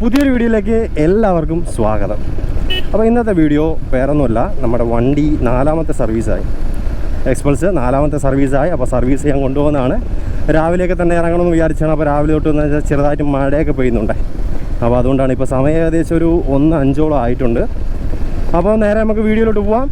പുതിയൊരു വീഡിയോയിലേക്ക് എല്ലാവർക്കും സ്വാഗതം. അപ്പോൾ ഇന്നത്തെ വീഡിയോ വേറൊന്നുമല്ല നമ്മുടെ വണ്ടി നാലാമത്തെ സർവീസായി. എക്സ്പൾസ് നാലാമത്തെ സർവീസായി. അപ്പോൾ സർവീസ് ചെയ്യാൻ കൊണ്ടുപോകുന്നതാണ്. രാവിലെയൊക്കെ തന്നെ ഇറങ്ങണമെന്ന് വിചാരിച്ചാണ് അപ്പോൾ രാവിലെ തൊട്ട് എന്ന് വെച്ചാൽ ചെറുതായിട്ട് മഴയൊക്കെ പെയ്യുന്നുണ്ട്. അപ്പോൾ അതുകൊണ്ടാണ് ഇപ്പോൾ സമയം ഏകദേശം ഒരു ഒന്ന് അഞ്ചോളം ആയിട്ടുണ്ട്. അപ്പോൾ നേരെ നമുക്ക് വീഡിയോയിലോട്ട് പോവാം.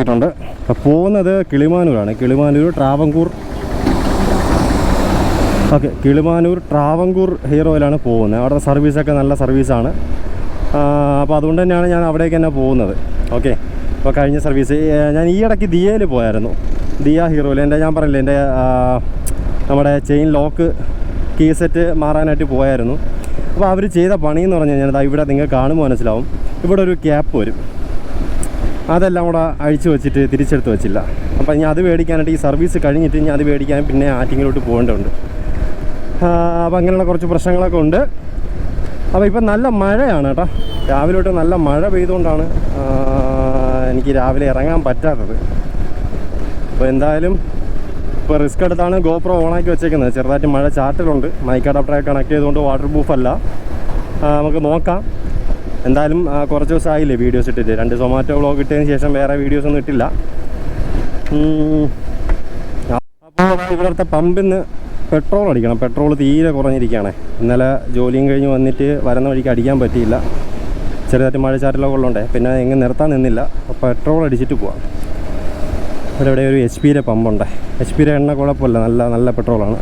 അപ്പോൾ പോകുന്നത് കിളിമാനൂരാണ്. കിളിമാനൂർ ട്രാവങ്കൂർ. ഓക്കെ കിളിമാനൂർ ട്രാവങ്കൂർ ഹീറോയിലാണ് പോകുന്നത്. അവിടെ സർവീസൊക്കെ നല്ല സർവീസാണ്. അപ്പോൾ അതുകൊണ്ട് തന്നെയാണ് ഞാൻ അവിടേക്ക് തന്നെ പോകുന്നത്. ഓക്കെ അപ്പോൾ കഴിഞ്ഞ സർവീസ്. ഞാൻ ഈ ഇടയ്ക്ക് ദിയയിൽ പോയായിരുന്നു. ദിയ ഹീറോയിൽ എന്റെ ഞാൻ പറഞ്ഞില്ലേ എന്റെ നമ്മുടെ ചെയിൻ ലോക്ക് കീ സെറ്റ് മാറാനായിട്ട് പോയായിരുന്നു. അപ്പോൾ അവർ ചെയ്ത പണി എന്ന് പറഞ്ഞു കഴിഞ്ഞാൽ ഇവിടെ നിങ്ങൾ കാണുമ്പോൾ മനസ്സിലാവും. ഇവിടെ ഒരു ക്യാപ്പ് വരും. അതെല്ലാം കൂടെ അഴിച്ചു വെച്ചിട്ട് തിരിച്ചെടുത്ത് വെച്ചില്ല. അപ്പോൾ ഇനി അത് മേടിക്കാനായിട്ട് ഈ സർവീസ് കഴിഞ്ഞിട്ട് ഞാൻ അത് മേടിക്കാൻ പിന്നെ ആറ്റിങ്ങിലോട്ട് പോകേണ്ടതുണ്ട്. അപ്പോൾ അങ്ങനെയുള്ള കുറച്ച് പ്രശ്നങ്ങളൊക്കെ ഉണ്ട്. അപ്പോൾ ഇപ്പം നല്ല മഴയാണ് കേട്ടോ. രാവിലെ തൊട്ട് നല്ല മഴ പെയ്തുകൊണ്ടാണ് എനിക്ക് രാവിലെ ഇറങ്ങാൻ പറ്റാത്തത്. അപ്പോൾ എന്തായാലും ഇപ്പോൾ റിസ്ക് എടുത്താണ് ഗോപ്രോ ഓണാക്കി വെച്ചേക്കുന്നത്. ചെറുതായിട്ട് മഴ ചാറ്റലുണ്ട്. മൈക്ക് അഡാപ്റ്ററായി കണക്ട് ചെയ്തുകൊണ്ട് വാട്ടർ പ്രൂഫ് അല്ല നമുക്ക് നോക്കാം. എന്തായാലും കുറച്ച് ദിവസമായില്ലേ വീഡിയോസ് ഇട്ടിട്ട്. രണ്ട് സൊമാറ്റോ വ്ളോഗ് ഇട്ടതിന് ശേഷം വേറെ വീഡിയോസ് ഒന്നും ഇട്ടില്ല. അപ്പോൾ ഇവിടുത്തെ പമ്പിൽ നിന്ന് പെട്രോൾ അടിക്കണം. പെട്രോൾ തീരെ കുറഞ്ഞിരിക്കുകയാണ്. ഇന്നലെ ജോലിയും കഴിഞ്ഞ് വന്നിട്ട് വരുന്ന വഴിക്ക് അടിക്കാൻ പറ്റിയില്ല. ചെറുതായിട്ട് മഴച്ചാറ്റലൊക്കെ ഉള്ളതുകൊണ്ടേ. പിന്നെ എങ്ങും നിർത്താൻ നിന്നില്ല. അപ്പോൾ പെട്രോൾ അടിച്ചിട്ട് പോവാം. ഇവിടെ ഒരു എച്ച് പിയുടെ പമ്പുണ്ട്. എച്ച് പിയുടെ എണ്ണ കുഴപ്പമില്ല. നല്ല നല്ല പെട്രോളാണ്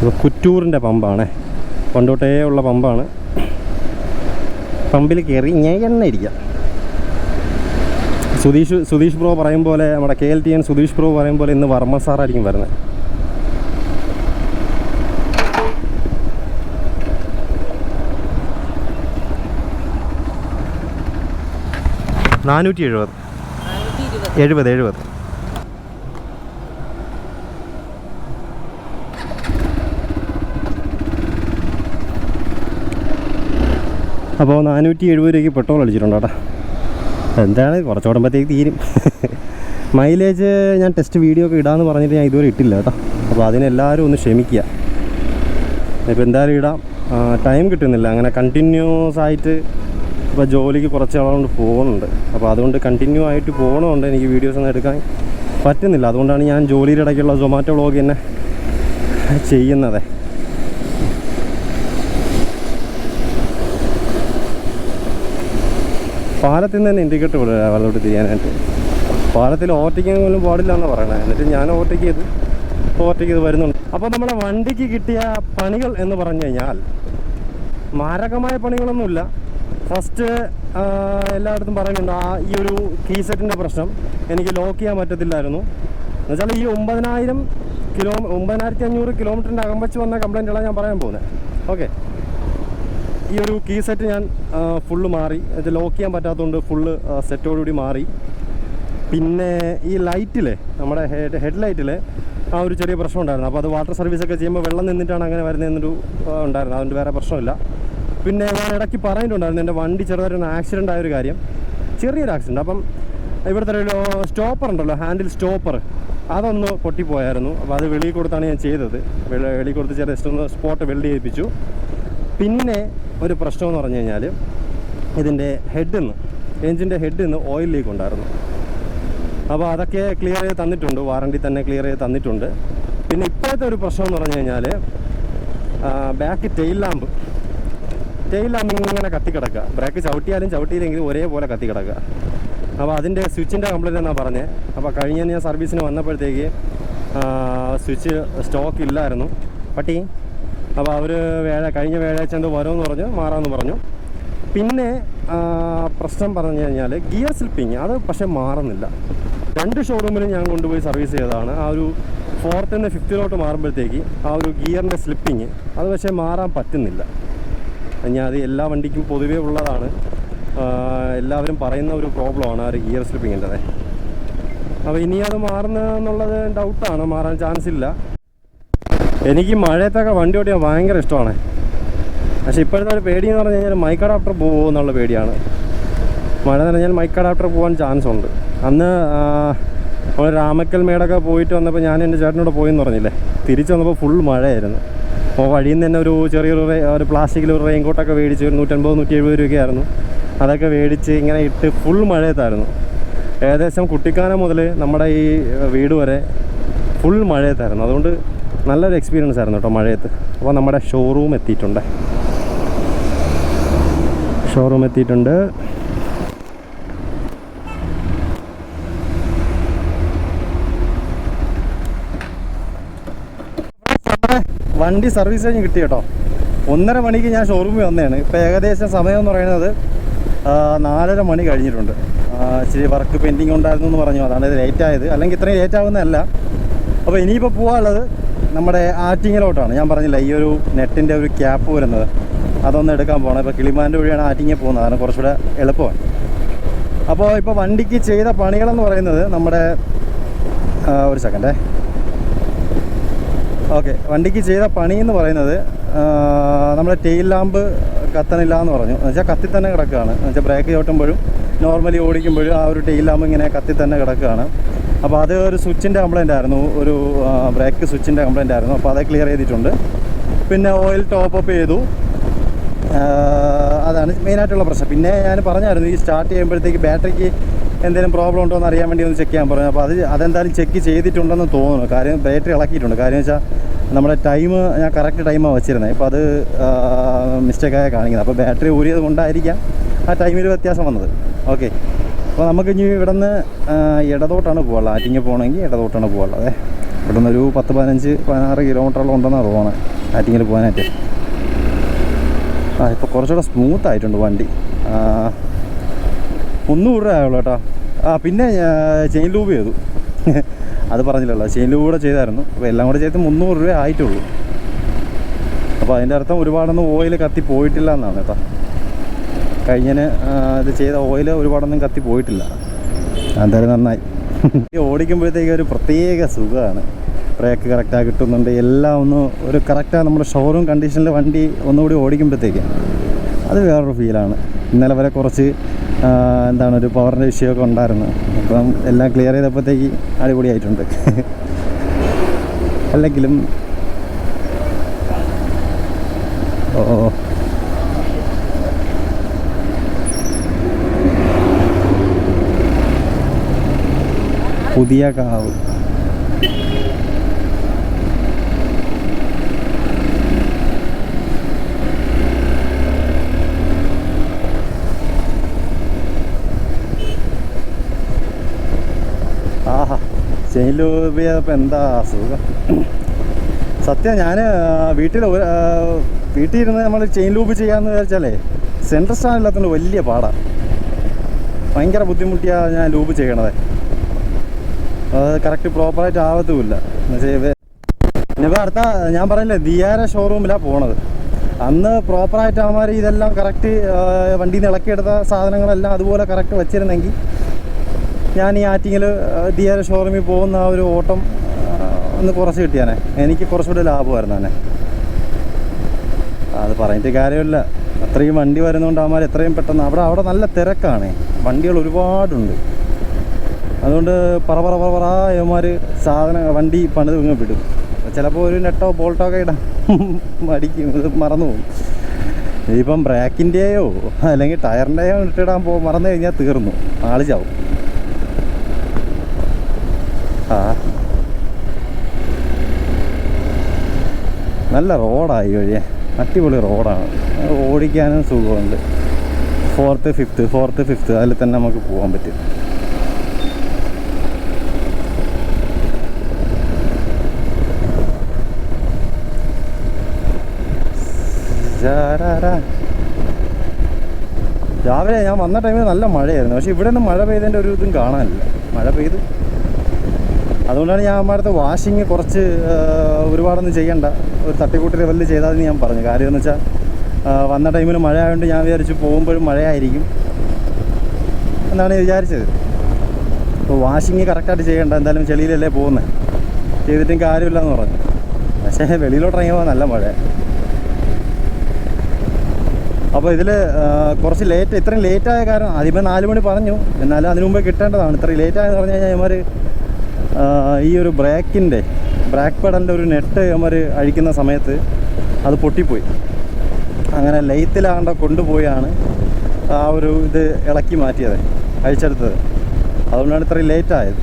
ഇത് കുറ്റൂറിന്റെ പമ്പാണ്. പണ്ടോട്ടേ ഉള്ള പമ്പാണ്. പമ്പിൽ കയറി ഞാൻ എണ്ണ ഇരിക്കാം. സുധീഷ് സുധീഷ് പ്രോ പറയും പോലെ നമ്മുടെ K L T N Sudheesh bro പറയും പോലെ ഇന്ന് വർമ്മ സാറായിരിക്കും വരുന്നത്. നാനൂറ്റി എഴുപത്. എഴുപത് എഴുപത്. അപ്പോൾ നാനൂറ്റി എഴുപത് രൂപയ്ക്ക് പെട്രോൾ അടിച്ചിട്ടുണ്ട് കേട്ടോ. എന്താണ്? കുറച്ചോടുമ്പോഴത്തേക്ക് തീരും. മൈലേജ് ഞാൻ ടെസ്റ്റ് വീഡിയോ ഒക്കെ ഇടാമെന്ന് പറഞ്ഞിട്ട് ഞാൻ ഇതുവരെ ഇട്ടില്ല കേട്ടോ. അപ്പോൾ അതിനെല്ലാവരും ഒന്ന് ക്ഷമിക്കുക. ഇപ്പോൾ എന്തായാലും ഇടാം. ടൈം കിട്ടുന്നില്ല. അങ്ങനെ കണ്ടിന്യൂസ് ആയിട്ട് ഇപ്പോൾ ജോലിക്ക് കുറച്ച് ആളുകൊണ്ട് പോകുന്നുണ്ട്. അപ്പോൾ അതുകൊണ്ട് കണ്ടിന്യൂ ആയിട്ട് പോകണമുണ്ട് എനിക്ക് വീഡിയോസ് ഒന്നും എടുക്കാൻ പറ്റുന്നില്ല. അതുകൊണ്ടാണ് ഞാൻ ജോലിയുടെ ഇടയ്ക്കുള്ള സൊമാറ്റോ വ്ളോഗ് തന്നെ ചെയ്യുന്നത്. പാലത്തിൽ നിന്ന് തന്നെ ഇൻഡിക്കേറ്റർ വിടുക വെള്ളത്തോട്ട് തിരിയാനായിട്ട്. പാലത്തിൽ ഓവർടേക്കിങ് പോലും പാടില്ല എന്ന് പറയണേ. എന്നിട്ട് ഞാൻ ഓവർടേക്ക് ചെയ്ത് ഓവർടേക്ക് ചെയ്ത് വരുന്നുണ്ട്. അപ്പോൾ നമ്മുടെ വണ്ടിക്ക് കിട്ടിയ പണികൾ എന്ന് പറഞ്ഞു കഴിഞ്ഞാൽ മാരകമായ പണികളൊന്നുമില്ല. ഫസ്റ്റ് എല്ലായിടത്തും പറയുന്നുണ്ട് ആ ഈ ഒരു കീസെറ്റിന്റെ പ്രശ്നം എനിക്ക് ലോക്ക് ചെയ്യാൻ പറ്റത്തില്ലായിരുന്നു. എന്നുവെച്ചാൽ ഈ ഒമ്പതിനായിരം കിലോ ഒമ്പതിനായിരത്തി അഞ്ഞൂറ് കിലോമീറ്ററിന്റെ അകം വെച്ച് വന്ന കംപ്ലൈന്റുകളാണ് ഞാൻ പറയാൻ പോകുന്നത് ഓക്കെ ഈ ഒരു കീ സെറ്റ് ഞാൻ ഫുള്ള് മാറി. ലോക്ക് ചെയ്യാൻ പറ്റാത്തതുകൊണ്ട് ഫുള്ള് സെറ്റോടുകൂടി മാറി. പിന്നെ ഈ ലൈറ്റിൽ നമ്മുടെ ഹെഡ് ഹെഡ് ആ ഒരു ചെറിയ പ്രശ്നം ഉണ്ടായിരുന്നു. അപ്പോൾ അത് വാട്ടർ സർവീസൊക്കെ ചെയ്യുമ്പോൾ വെള്ളം നിന്നിട്ടാണ് അങ്ങനെ വരുന്നതെന്നൊരു ഉണ്ടായിരുന്നു. അതുകൊണ്ട് വേറെ പ്രശ്നമില്ല. പിന്നെ ഞാൻ ഇടയ്ക്ക് പറഞ്ഞിട്ടുണ്ടായിരുന്നു എന്റെ വണ്ടി ചെറുതായിട്ടൊന്ന് ആക്സിഡന്റ് ആയൊരു കാര്യം. ചെറിയൊരു ആക്സിഡന്റ് അപ്പം ഇവിടുത്തെ ഒരു സ്റ്റോപ്പർ ഉണ്ടല്ലോ ഹാൻഡിൽ സ്റ്റോപ്പർ അതൊന്ന് പൊട്ടിപ്പോയായിരുന്നു. അപ്പോൾ അത് വെളിയിൽ കൊടുത്താണ് ഞാൻ ചെയ്തത്. വെളി വെളിയിൽ കൊടുത്ത് ചെറിയ ജസ്റ്റ് ഒന്ന് സ്പോട്ട് വെൽഡ് ചെയ്യിപ്പിച്ചു. പിന്നെ ഒരു പ്രശ്നം എന്ന് പറഞ്ഞു കഴിഞ്ഞാൽ ഇതിന്റെ ഹെഡിൽ നിന്ന് എഞ്ചിന്റെ ഹെഡിൽ നിന്ന് ഓയിൽ ലീക്ക് ഉണ്ടായിരുന്നു. അപ്പോൾ അതൊക്കെ ക്ലിയർ ചെയ്ത് തന്നിട്ടുണ്ട് വാറണ്ടി തന്നെ ക്ലിയർ ചെയ്ത് തന്നിട്ടുണ്ട്. പിന്നെ ഇപ്പോഴത്തെ ഒരു പ്രശ്നം എന്ന് പറഞ്ഞു കഴിഞ്ഞാൽ back tail lamp tail lamp ഇങ്ങനെ കത്തിക്കിടക്കുക ബ്രേക്ക് ചവിട്ടിയാലും ചവിട്ടിയില്ലെങ്കിലും ഒരേപോലെ കത്തിക്കിടക്കുക അപ്പോൾ അതിന്റെ സ്വിച്ചിന്റെ കംപ്ലൈന്റ് എന്നാണ് പറഞ്ഞത് അപ്പോൾ കഴിഞ്ഞ ഞാൻ സർവീസിന് വന്നപ്പോഴത്തേക്ക് സ്വിച്ച് സ്റ്റോക്ക് ഇല്ലായിരുന്നു. പട്ടി അപ്പോൾ അവർ വേഴ കഴിഞ്ഞ വ്യാഴാഴ്ച എന്തോ വരുമെന്ന് പറഞ്ഞു മാറാമെന്ന് പറഞ്ഞു. പിന്നെ പ്രശ്നം പറഞ്ഞു കഴിഞ്ഞാൽ ഗിയർ സ്ലിപ്പിങ് അത് പക്ഷേ മാറുന്നില്ല. രണ്ട് ഷോറൂമിലും ഞാൻ കൊണ്ടുപോയി സർവീസ് ചെയ്തതാണ്. ആ ഒരു ഫോർത്തിൽ നിന്ന് ഫിഫ്ത്തിലോട്ട് മാറുമ്പോഴത്തേക്ക് ആ ഒരു ഗിയറിന്റെ സ്ലിപ്പിങ് അത് പക്ഷേ മാറാൻ പറ്റുന്നില്ല. ഞാൻ അത് എല്ലാ വണ്ടിക്കും പൊതുവേ ഉള്ളതാണ്. എല്ലാവരും പറയുന്ന ഒരു പ്രോബ്ലമാണ് ആ ഒരു ഗിയർ സ്ലിപ്പിങ്ങിന്റെ അപ്പോൾ ഇനി അത് മാറുന്നതെന്നുള്ളത് ഡൗട്ടാണ് മാറാൻ ചാൻസ് ഇല്ല. എനിക്ക് മഴയത്തൊക്കെ വണ്ടി ഓടിയാൽ ഭയങ്കര ഇഷ്ടമാണ്. പക്ഷെ ഇപ്പോഴത്തെ ഒരു പേടി എന്ന് പറഞ്ഞു കഴിഞ്ഞാൽ മൈക്ക് അഡാപ്റ്റർ പോകുമോ എന്നുള്ള പേടിയാണ്. മഴ നനഞ്ഞാൽ മൈക്ക് അഡാപ്റ്റർ പോകാൻ ചാൻസ് ഉണ്ട്. അന്ന് നമ്മൾ രാമക്കൽ മേടൊക്കെ പോയിട്ട് വന്നപ്പോൾ ഞാൻ എന്റെ ചേട്ടനോട് പോയെന്ന് പറഞ്ഞില്ലേ? തിരിച്ച് വന്നപ്പോൾ ഫുൾ മഴയായിരുന്നു. അപ്പോൾ വഴിയിൽ നിന്ന് തന്നെ ഒരു ചെറിയൊരു ഒരു പ്ലാസ്റ്റിക്കിൽ ഒരു റെയിൻ കോട്ടൊക്കെ മേടിച്ച് ഒരു നൂറ്റൻപത് നൂറ്റി എഴുപത് രൂപയായിരുന്നു അതൊക്കെ മേടിച്ച് ഇങ്ങനെ ഇട്ട് ഫുൾ മഴയത്തായിരുന്നു. ഏകദേശം കുട്ടിക്കാനം മുതൽ നമ്മുടെ ഈ വീട് വരെ ഫുൾ മഴയത്തായിരുന്നു. അതുകൊണ്ട് നല്ലൊരു എക്സ്പീരിയൻസ് ആയിരുന്നു കേട്ടോ മഴയത്ത്. അപ്പോൾ നമ്മുടെ ഷോറൂം എത്തിയിട്ടുണ്ട്. ഷോറൂം എത്തിയിട്ടുണ്ട്. വണ്ടി സർവീസ് കഴിഞ്ഞ് കിട്ടി കേട്ടോ ഒന്നര മണിക്ക് ഞാൻ ഷോറൂമിൽ വന്നതാണ്. ഇപ്പോൾ ഏകദേശം സമയം എന്ന് പറയുന്നത് നാലര മണി കഴിഞ്ഞിട്ടുണ്ട്. ഇച്ചിരി വർക്ക് പെൻഡിങ് ഉണ്ടായിരുന്നു എന്ന് പറഞ്ഞു. അതാണ് ഇത് ലേറ്റ് ആയത്. അല്ലെങ്കിൽ ഇത്രയും ലേറ്റ് ആവുന്നതല്ല. അപ്പോൾ ഇനിയിപ്പോൾ പോകാനുള്ളത് നമ്മുടെ ആറ്റിങ്ങിലോട്ടാണ്. ഞാൻ പറഞ്ഞില്ല ഈ ഒരു നെറ്റിന്റെ ഒരു ക്യാപ്പ് വരുന്നത്. അതൊന്ന് എടുക്കാൻ പോകണം. ഇപ്പോൾ കിളിമാന്റെ വഴിയാണ് ആറ്റിങ്ങി പോകുന്നത്. അതാണ് കുറച്ചുകൂടെ എളുപ്പമാണ്. അപ്പോൾ ഇപ്പോൾ വണ്ടിക്ക് ചെയ്ത പണികളെന്ന് പറയുന്നത് നമ്മുടെ ഒരു സെക്കൻഡേ ഓക്കെ വണ്ടിക്ക് ചെയ്ത പണി എന്ന് പറയുന്നത് നമ്മുടെ ടെയിൽ ലാമ്പ് കത്തണില്ല എന്ന് പറഞ്ഞു. എന്ന് വെച്ചാൽ കത്തി തന്നെ കിടക്കുകയാണ്. എന്ന് വെച്ചാൽ ബ്രേക്ക് ചവിട്ടുമ്പോഴും നോർമലി ഓടിക്കുമ്പോഴും ആ ഒരു ടെയിൽ ലാമ്പ് ഇങ്ങനെ കത്തി തന്നെ കിടക്കുകയാണ്. അപ്പോൾ അത് ഒരു സ്വിച്ചിന്റെ കംപ്ലൈന്റ് ആയിരുന്നു. ഒരു ബ്രേക്ക് സ്വിച്ചിന്റെ കംപ്ലൈന്റ് ആയിരുന്നു. അപ്പോൾ അത് ക്ലിയർ ചെയ്തിട്ടുണ്ട്. പിന്നെ ഓയിൽ ടോപ്പ് അപ്പ് ചെയ്തു. അതാണ് മെയിനായിട്ടുള്ള പ്രശ്നം. പിന്നെ ഞാൻ പറഞ്ഞായിരുന്നു ഈ സ്റ്റാർട്ട് ചെയ്യുമ്പോഴത്തേക്ക് ബാറ്ററിക്ക് എന്തെങ്കിലും പ്രോബ്ലം ഉണ്ടോ എന്ന് അറിയാൻ വേണ്ടി ഒന്ന് ചെക്ക് ചെയ്യാൻ പറഞ്ഞു. അപ്പോൾ അത് അതെന്തായാലും ചെക്ക് ചെയ്തിട്ടുണ്ടെന്ന് തോന്നുന്നു. കാര്യം ബാറ്ററി ഇളക്കിയിട്ടുണ്ട്. കാര്യം വെച്ചാൽ നമ്മുടെ ടൈം ഞാൻ കറക്റ്റ് ടൈമാണ് വെച്ചിരുന്നത് ഇപ്പോൾ അത് മിസ്റ്റേക്കായ കാണിക്കുന്നത്. അപ്പോൾ ബാറ്ററി ഊരിയത് കൊണ്ടായിരിക്കാം ആ ടൈമിൽ വ്യത്യാസം വന്നത്. ഓക്കെ അപ്പോൾ നമുക്ക് ഇനി ഇവിടെ നിന്ന് ഇടതോട്ടാണ് പോകാനുള്ളത്. ആറ്റിങ്ങ പോകണമെങ്കിൽ ഇടതോട്ടാണ് പോകാനുള്ളത് ഇവിടെ നിന്ന് ഒരു പത്ത് പതിനഞ്ച് പതിനാറ് കിലോമീറ്ററോളം ഉണ്ടെന്നാണ് തോന്നുന്നത് ആറ്റിങ്ങിൽ പോകാനായിട്ട്. ആ ഇപ്പോൾ കുറച്ചുകൂടെ സ്മൂത്ത് ആയിട്ടുണ്ട് വണ്ടി. ഒന്നും കൂടെ ആയുള്ളൂ കേട്ടോ. ആ പിന്നെ ചെയിൻ ലൂബ് ചെയ്തു. അത് പറഞ്ഞില്ലല്ലോ ചെയിൻ ലൂബ് കൂടെ ചെയ്തായിരുന്നു. അപ്പോൾ എല്ലാം കൂടെ ചെയ്ത് മുന്നൂറ് രൂപ ആയിട്ടുള്ളൂ. അപ്പോൾ അതിന്റെ അർത്ഥം ഒരുപാടൊന്നും ഓയിൽ കത്തി പോയിട്ടില്ല എന്നാണ് കേട്ടോ. കഴിഞ്ഞതിന് ഇത് ചെയ്ത ഓയിൽ ഒരുപാടൊന്നും കത്തി പോയിട്ടില്ല. എന്തായാലും നന്നായി. ഓടിക്കുമ്പോഴത്തേക്ക് ഒരു പ്രത്യേക സുഖമാണ്. ബ്രേക്ക് കറക്റ്റായി കിട്ടുന്നുണ്ട്. എല്ലാം ഒന്ന് ഒരു കറക്റ്റാണ് നമ്മുടെ ഷോറൂം കണ്ടീഷനിൽ വണ്ടി ഒന്നുകൂടി ഓടിക്കുമ്പോഴത്തേക്ക് അത് വേറൊരു ഫീലാണ് ഇന്നലെ വരെ കുറച്ച് എന്താണ് ഒരു പവറിന്റെ വിഷയമൊക്കെ ഉണ്ടായിരുന്നു. അപ്പം എല്ലാം ക്ലിയർ ചെയ്തപ്പോഴത്തേക്ക് അടിപൊളിയായിട്ടുണ്ട്. അല്ലെങ്കിലും ഓ. പുതിയ കാവ് ആഹാ എന്താ സുഖം സത്യം ഞാൻ വീട്ടിൽ വീട്ടിൽ ഇരുന്ന് നമ്മൾ ചെയിൻ ലൂപ്പ് ചെയ്യാമെന്ന് വിചാരിച്ചാലേ സെൻട്രൽ സ്റ്റാൻഡ് ഇല്ലാത്തതുകൊണ്ട് വലിയ പാടാണ് ഭയങ്കര ബുദ്ധിമുട്ടിയാണ് ഞാൻ ലൂപ്പ് ചെയ്യണത്. കറക്റ്റ് പ്രോപ്പറായിട്ട് ആവത്തുമില്ല. എന്നുവെച്ചാൽ അടുത്ത ഞാൻ പറഞ്ഞില്ലേ ദിയാര ഷോറൂമിലാണ് പോണത്. അന്ന് പ്രോപ്പറായിട്ട് അവന്മാർ ഇതെല്ലാം കറക്റ്റ് വണ്ടിയിൽ നിന്ന് ഇളക്കിയെടുത്ത സാധനങ്ങളെല്ലാം അതുപോലെ കറക്റ്റ് വെച്ചിരുന്നെങ്കിൽ ഞാൻ ഈ ആറ്റിങ്ങിൽ ദിയാര ഷോറൂമിൽ പോകുന്ന ആ ഒരു ഓട്ടം ഒന്ന് കുറച്ച് കിട്ടിയാനെ. എനിക്ക് കുറച്ചുകൂടി ലാഭമായിരുന്നു തന്നെ അത് പറഞ്ഞിട്ട് കാര്യമില്ല. അത്രയും വണ്ടി വരുന്നതുകൊണ്ട് അവന്മാർ എത്രയും പെട്ടെന്ന് അവിടെ അവിടെ നല്ല തിരക്കാണ്. വണ്ടികൾ ഒരുപാടുണ്ട്. അതുകൊണ്ട് പറ പറ പറ പറ ഇവന്മാർ സാധനം വണ്ടി പണിത് ഇങ്ങ് വിടും. ചിലപ്പോൾ ഒരു നെട്ടോ ബോൾട്ടോ ഒക്കെ ഇടാം. മടിക്കും. ഇത് മറന്നു പോകും. ഇപ്പം ബ്രേക്കിന്റെയോ അല്ലെങ്കിൽ ടയറിന്റെയോ ഇട്ടിടാൻ പോ മറന്നു കഴിഞ്ഞാൽ തീർന്നു. ആൾ ആ. നല്ല റോഡായി വഴിയെ. അടിപൊളി റോഡാണ്. ഓടിക്കാനും സുഖമുണ്ട്. ഫോർത്ത് ഫിഫ്ത്ത് ഫോർത്ത് ഫിഫ്ത്ത് അതിൽ തന്നെ നമുക്ക് പോകാൻ പറ്റും. രാവിലെ ഞാൻ വന്ന ടൈമിൽ നല്ല മഴയായിരുന്നു. പക്ഷെ ഇവിടെ നിന്ന് മഴ പെയ്തതിന്റെ ഒരു ഇതും കാണാനില്ല. മഴ പെയ്ത്. അതുകൊണ്ടാണ് ഞാൻ അമ്മാരത്തെ വാഷിങ് കുറച്ച് ഒരുപാടൊന്നും ചെയ്യണ്ട. ഒരു തട്ടിക്കൂട്ടി ലെവലിൽ ചെയ്താതെന്ന് ഞാൻ പറഞ്ഞു. കാര്യം എന്ന് വെച്ചാൽ വന്ന ടൈമിൽ മഴ ആയതുകൊണ്ട് ഞാൻ വിചാരിച്ചു പോകുമ്പോഴും മഴയായിരിക്കും. എന്നാണ് വിചാരിച്ചത്. അപ്പോൾ വാഷിങ് കറക്റ്റായിട്ട് ചെയ്യണ്ട. എന്തായാലും ചെളിയിലല്ലേ പോകുന്നത് ചെയ്തിട്ടും കാര്യമില്ല എന്ന് പറഞ്ഞു. പക്ഷേ വെളിയിലോട്ട് ഇറങ്ങിയപ്പോൾ നല്ല മഴ അപ്പോൾ ഇതിൽ കുറച്ച് ലേറ്റ് ഇത്രയും ആയ കാരണം അതിപ്പോൾ നാല് മണി പറഞ്ഞു. എന്നാലും അതിനു മുമ്പേ കിട്ടേണ്ടതാണ്. ഇത്രയും ലേറ്റായെന്ന് പറഞ്ഞു കഴിഞ്ഞാൽ ഈ ഒരു ബ്രേക്കിന്റെ ബ്രേക്ക് പെഡലിന്റെ ഒരു നെറ്റ് ഇവന്മാർ അഴിക്കുന്ന സമയത്ത് അത് പൊട്ടിപ്പോയി. അങ്ങനെ ലെയ്ത്തിലാണ്ട കൊണ്ടുപോയാണ് ആ ഒരു ഇത് ഇളക്കി മാറ്റിയത് അഴിച്ചെടുത്തത്. അതുകൊണ്ടാണ് ഇത്രയും ലേറ്റ് ആയത്.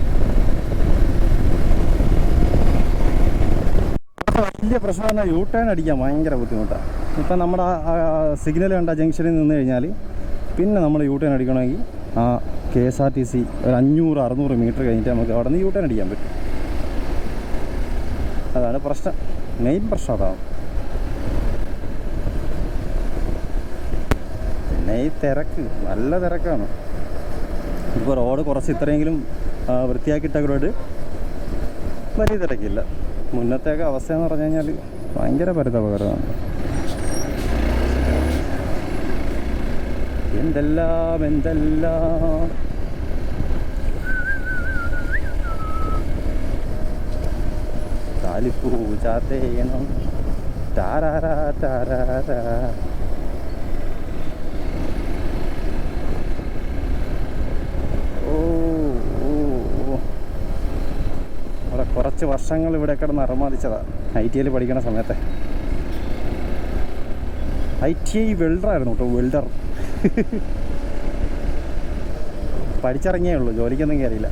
വലിയ പ്രശ്നം യൂ ടേൺ അടിക്കാൻ ഭയങ്കര ബുദ്ധിമുട്ടാണ്. ഇപ്പം നമ്മുടെ സിഗ്നൽ കണ്ട ജംഗ്ഷനിൽ നിന്ന് കഴിഞ്ഞാൽ പിന്നെ നമ്മൾ യൂ ടേൺ അടിക്കണമെങ്കിൽ ആ K S R T C ഒരു അഞ്ഞൂറ് അറുന്നൂറ് മീറ്റർ കഴിഞ്ഞിട്ട് നമുക്ക് അവിടെ നിന്ന് യൂ ടേൺ അടിക്കാൻ പറ്റും. അതാണ് പ്രശ്നം. മെയിൻ പ്രശ്നം അതാണ്. പിന്നെ ഈ തിരക്ക് നല്ല തിരക്കാണ്. ഇപ്പോൾ റോഡ് കുറച്ച് ഇത്രയെങ്കിലും ആ, വൃത്തിയാക്കിയിട്ടവരോട് വലിയ തിരക്കില്ല. മുന്നത്തേക്ക് അവസ്ഥയെന്ന് പറഞ്ഞു കഴിഞ്ഞാൽ ഭയങ്കര പരിതാപകരമാണ്. എന്തെല്ലാം എന്തെല്ലാം. താലിപ്പൂ ചാത്തേണം താരാരാ താരാരാ. കുറച്ച് വർഷങ്ങൾ ഇവിടെ കിടന്ന് അറമാദിച്ചതാണ് ഐ ടി ഐയിൽ പഠിക്കണ സമയത്തെ. ഐ ടി ഐ വെൽഡറായിരുന്നു കേട്ടോ വെൽഡർ. പഠിച്ചിറങ്ങിയേ ഉള്ളൂ ജോലിക്കൊന്നും കയറിയില്ല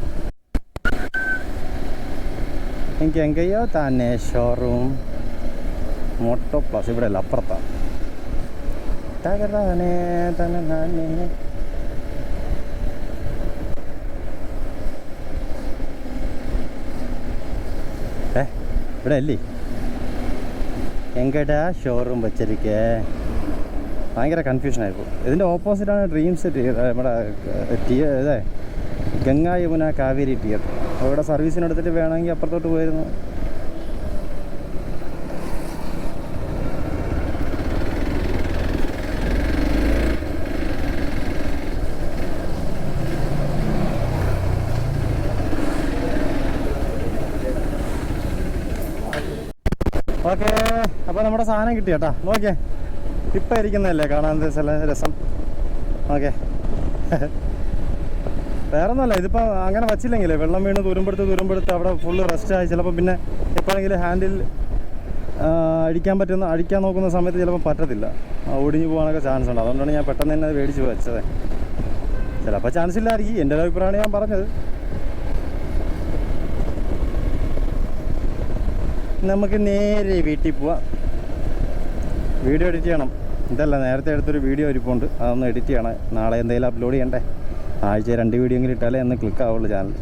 എനിക്ക് എങ്കയ്യോ തന്നെ ഷോറൂം മോട്ടോ പ്ലസ് ഇവിടെ അല്ല അപ്പുറത്താണ് തകരാനേ ഇവിടെ അല്ലേ എങ്കടാ ഷോറൂം വെച്ചിരിക്കേ. ഭയങ്കര കൺഫ്യൂഷനായിപ്പോൾ ഇതിന്റെ ഓപ്പോസിറ്റാണ് ഡ്രീംസ് സെറ്റ് നമ്മുടെ ടിയർ ഇതേ ഗംഗാ യമുന കാവേരി ടിയർ അവിടെ സർവീസിനെടുത്തിട്ട് വേണമെങ്കിൽ അപ്പുറത്തോട്ട് പോയിരുന്നു. ഓക്കെ അപ്പോൾ നമ്മുടെ സാധനം കിട്ടി കേട്ടോ. നോക്കിയേ. ഇപ്പം ഇരിക്കുന്നതല്ലേ കാണാൻ നല്ല രസം. ഓക്കെ. വേറെ ഒന്നുമല്ല ഇതിപ്പോൾ അങ്ങനെ വച്ചില്ലെങ്കിലേ വെള്ളം വീണ് തുരുമ്പെടുത്ത് തുരുമ്പെടുത്ത് അവിടെ ഫുള്ള് റെസ്റ്റ് ആയി. ചിലപ്പോൾ പിന്നെ എപ്പോഴെങ്കിലും ഹാൻഡിൽ അടിക്കാൻ പറ്റുന്ന അടിക്കാൻ നോക്കുന്ന സമയത്ത് ചിലപ്പോൾ പറ്റത്തില്ല. ഒടിഞ്ഞു പോകാനൊക്കെ ചാൻസ് ഉണ്ട്. അതുകൊണ്ടാണ് ഞാൻ പെട്ടെന്ന് തന്നെ മേടിച്ച് വെച്ചത്. ചിലപ്പോൾ ചാൻസ് ഇല്ലായിരിക്കും. എന്റെ ഒരു അഭിപ്രായമാണ് ഞാൻ പറഞ്ഞത്. നമുക്ക് നേരെ വീട്ടിൽ പോവാം. വീഡിയോ എഡിറ്റ് ചെയ്യണം. ഇതല്ല നേരത്തെ എടുത്തൊരു വീഡിയോ ഇരിപ്പുണ്ട്. അതൊന്ന് എഡിറ്റ് ചെയ്യണം. നാളെ എന്തെങ്കിലും അപ്ലോഡ് ചെയ്യണ്ടേ? ആഴ്ച രണ്ട് വീഡിയോ എങ്കിലും ഇട്ടാലേ എന്ന് ക്ലിക്ക് ആവുള്ളൂ ചാനൽ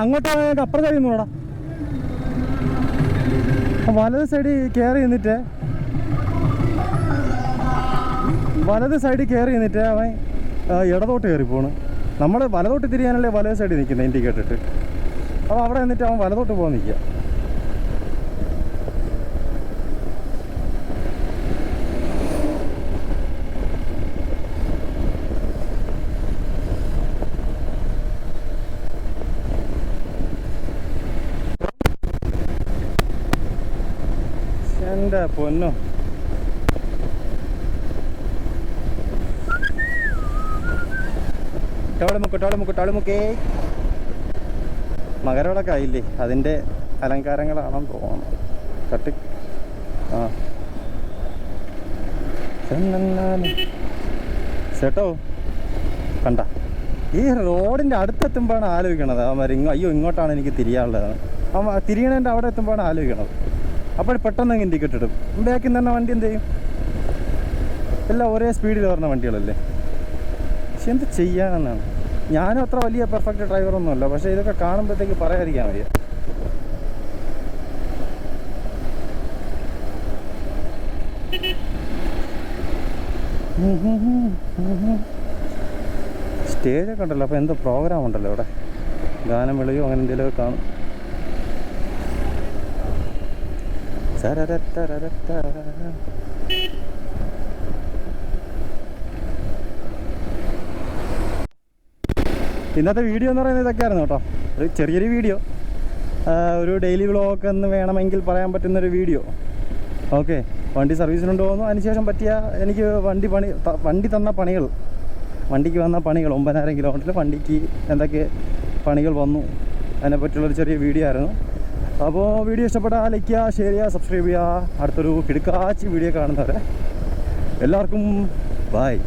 അങ്ങോട്ട് അപ്പുറം കഴിയുന്നു വലത് സൈഡിൽ കയറി നിന്നിട്ട്. വലത് സൈഡിൽ കയറി നിന്നിട്ട് അവൻ ഇടതോട്ട് കയറി പോണ്. നമ്മൾ വലതോട്ട് തിരിയാനല്ലേ വലത് സൈഡിൽ നിൽക്കുന്നത് ഇൻഡിക്കേറ്റർ ഇട്ട് അപ്പോൾ അവിടെ നിന്നിട്ട് അവൻ വലതോട്ട് പോകാൻ നിൽക്കുക പൊന്നോ. ടോളിമുക്ക് ടോളിമുക്ക് ടോളിമുക്കേ മകരവിളക്ക് ആയില്ലേ? അതിന്റെ അലങ്കാരങ്ങളാണെന്ന് തോന്നുന്നു. കട്ടി ആ. ചേട്ടോ കണ്ട. ഈ റോഡിന്റെ അടുത്തെത്തുമ്പോഴാണ് ആലോചിക്കണത്. അവന്മാർ ഇങ്ങോ അയ്യോ ഇങ്ങോട്ടാണ് എനിക്ക് തിരിയാനുള്ളത്. അവൻ തിരിയണതിന്റെ അവിടെ എത്തുമ്പോഴാണ് ആലോചിക്കണത്. അപ്പോൾ പെട്ടെന്ന് ടിക്കറ്റ് ഇടും ബാക്കിൽ തന്നെ വണ്ടി എന്ത് ചെയ്യും? എല്ലാം ഒരേ സ്പീഡിൽ വരുന്ന വണ്ടികളല്ലേ? പക്ഷെ എന്ത് ചെയ്യാനെന്നാണ് ഞാനും അത്ര വലിയ പെർഫെക്റ്റ് ഡ്രൈവറൊന്നുമല്ല പക്ഷേ ഇതൊക്കെ കാണുമ്പോഴത്തേക്ക് പറയാതിരിക്കാൻ വയ്യ. സ്റ്റേജൊക്കെ ഉണ്ടല്ലോ. അപ്പോൾ എന്തോ പ്രോഗ്രാം ഉണ്ടല്ലോ ഇവിടെ? ഗാനം വിളിയോ അങ്ങനെ എന്തെങ്കിലുമൊക്കെ കാണും. സരരത്തരരത്തര. ഇന്നത്തെ വീഡിയോ എന്ന് പറയുന്നത് ഇതൊക്കെയായിരുന്നു കേട്ടോ. ഒരു ചെറിയൊരു വീഡിയോ ഒരു ഡെയിലി വ്ളോഗ് എന്ന് വേണമെങ്കിൽ പറയാൻ പറ്റുന്നൊരു വീഡിയോ ഓക്കെ വണ്ടി സർവീസിനുണ്ടോ എന്നോ അതിനുശേഷം പറ്റിയ എനിക്ക് വണ്ടി പണി വണ്ടി തന്ന പണികൾ വണ്ടിക്ക് വന്ന പണികൾ ഒമ്പതിനായിരം കിലോമീറ്ററിൽ വണ്ടിക്ക് എന്തൊക്കെ പണികൾ വന്നു. അതിനെപ്പറ്റിയുള്ളൊരു ചെറിയ വീഡിയോ ആയിരുന്നു. അപ്പോൾ വീഡിയോ ഇഷ്ടപ്പെട്ടാൽ ലൈക്ക് ചെയ്യുക ഷെയർ ചെയ്യുക സബ്സ്ക്രൈബ് ചെയ്യുക. അടുത്തൊരു കിടുക്കാച്ചി വീഡിയോ കാണുന്നവരെ. എല്ലാവർക്കും ബായ്